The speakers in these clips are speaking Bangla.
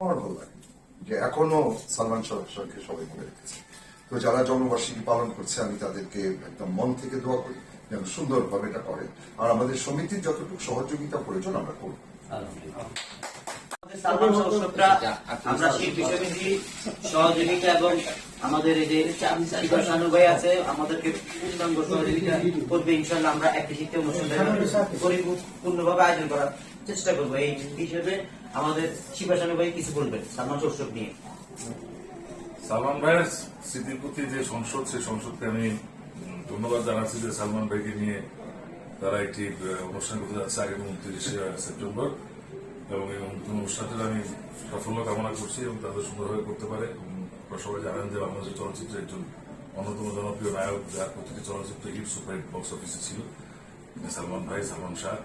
আমার ভালো যে এখনও সালমান সরকারকে সবাই মনে রেখেছে। তো যারা জন্মবার্ষিকী পালন করছে, আমি তাদেরকে একদম মন থেকে দোয়া করি যেন সুন্দরভাবে এটা করে আর আমাদের সমিতির যতটুকু সহযোগিতা প্রয়োজন, আমরা করব। সালমান দর্শকরা আমরা শিল্পী সমিতি সহযোগিতা এবং আমাদের এই যে শানু ভাই আছে আমাদেরকে পূর্ণাঙ্গ সহযোগিতা করবে। ইনশাল্লাহ আমরা একটি শিক্ষা অনুষ্ঠান পরিপূর্ণভাবে আয়োজন করার চেষ্টা করব। এই হিসেবে আমাদের শিবা ভাই কিছু বলবেন সালমান দর্শক নিয়ে। সালমান ভাইয়ের স্মৃতির প্রতি যে সংসদ সেই সংসদকে আমি ধন্যবাদ জানাচ্ছি যে সালমান ভাইকে নিয়ে তারা একটি অনুষ্ঠান করতে যাচ্ছে আগামী উনত্রিশে সেপ্টেম্বর। এবং এই অনুষ্ঠানটির আমি সাফল্য কামনা করছি এবং তাদের সুন্দরভাবে করতে পারে। এবং আপনারা সবাই জানেন যে বাংলাদেশের চলচ্চিত্রের একজন অন্যতম জনপ্রিয় নায়ক যার প্রতিটি চলচ্চিত্র হিট সুপারহিট বক্স অফিসে ছিল। সালমান ভাই সালমান শাহ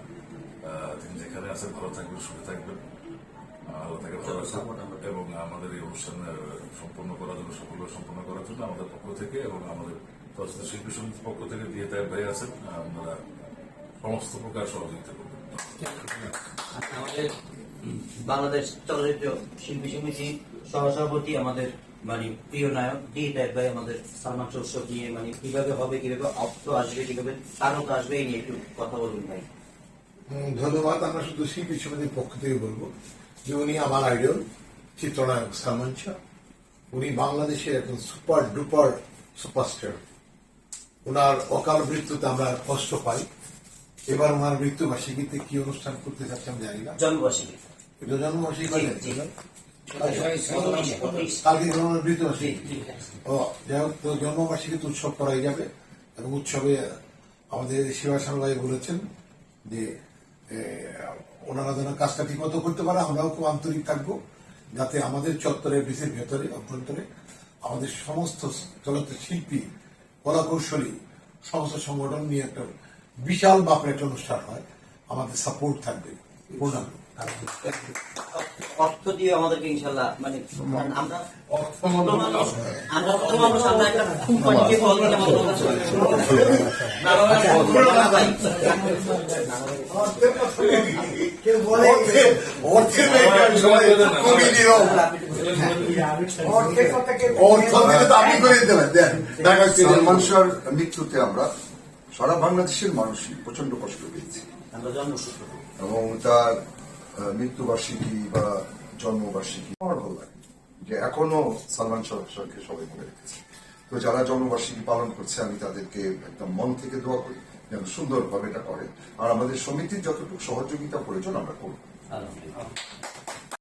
তিনি যেখানে আছেন ভালো থাকবেন সুখে থাকবেন। আল্লাহ তাকে ভালো এবং আমাদের এই অনুষ্ঠান সম্পন্ন করার জন্য সফল সম্পন্ন করার জন্য আমাদের পক্ষ থেকে এবং আমাদের চলচ্চিত্র শিল্পী সমিতির পক্ষ থেকে দিয়ে তাই ভাই আছেন। আমরা সমস্ত প্রকার সহযোগিতা করবেন আমাদের বাংলাদেশ চলচ্চিত্র শিল্পী সমিতি সহসভাপতি আমাদের মানে প্রিয় নায়ক ডি দেব ভাই আমাদের সালমান চৌসব নিয়ে মানে কীভাবে হবে কীভাবে অর্থ আসবে কীভাবে তারক আসবে এই নিয়ে একটু কথা বলবেন ভাই। ধন্যবাদ। আমরা শুধু শিল্পী সমিতির পক্ষ থেকে বলব যে উনি আমার আইডল চিত্রনায়ক সালমান শাহ। উনি বাংলাদেশের একজন সুপার ডুপার সুপারস্টার। ওনার অকাল মৃত্যুতে আমরা কষ্ট পাই। এবার ওনার মৃত্যু বার্ষিকীতে কি অনুষ্ঠান করতে চাচ্ছি আমি জানি না। জন্মবার্ষিকী। এটা জন্মবার্ষিকী জি, জি। কালকে? ওনার মৃত্যু ও যাই হোক তো জন্মবার্ষিকীতে উৎসব করাই যাবে। এবং উৎসবে আমাদের শিবাসান ভাই বলেছেন যে ওনারা যেন কাজটা ঠিক মতো করতে পারে আমরাও খুব আন্তরিক থাকব যাতে আমাদের চত্বরে বিশের ভেতরে অভ্যন্তরে আমাদের সমস্ত চলচ্চিত্র শিল্পী কলাকৌশলী সমস্ত সংগঠন নিয়ে একটা বিশাল মাপের একটা অনুষ্ঠান হয়। আমাদের সাপোর্ট থাকবে। পূর্ণাঙ্গ অর্থ দিয়ে আমাদেরকে ইনশাল্লাহ মানে আমরা অর্থ দিলে তো আপনি করে সালমান শাহর মৃত্যুতে আমরা সারা বাংলাদেশের মানুষই প্রচণ্ড কষ্ট পেয়েছি। এবং তার মৃত্যুবার্ষিকী বা জন্মবার্ষিকী আমার ভালো লাগে যে এখনও সালমান শাহকে সবাই মনে রেখেছে। তো যারা জন্মবার্ষিকী পালন করছে আমি তাদেরকে একদম মন থেকে দোয়া করি যেন সুন্দরভাবে এটা করে আর আমাদের সমিতির যতটুকু সহযোগিতা প্রয়োজন আমরা করব।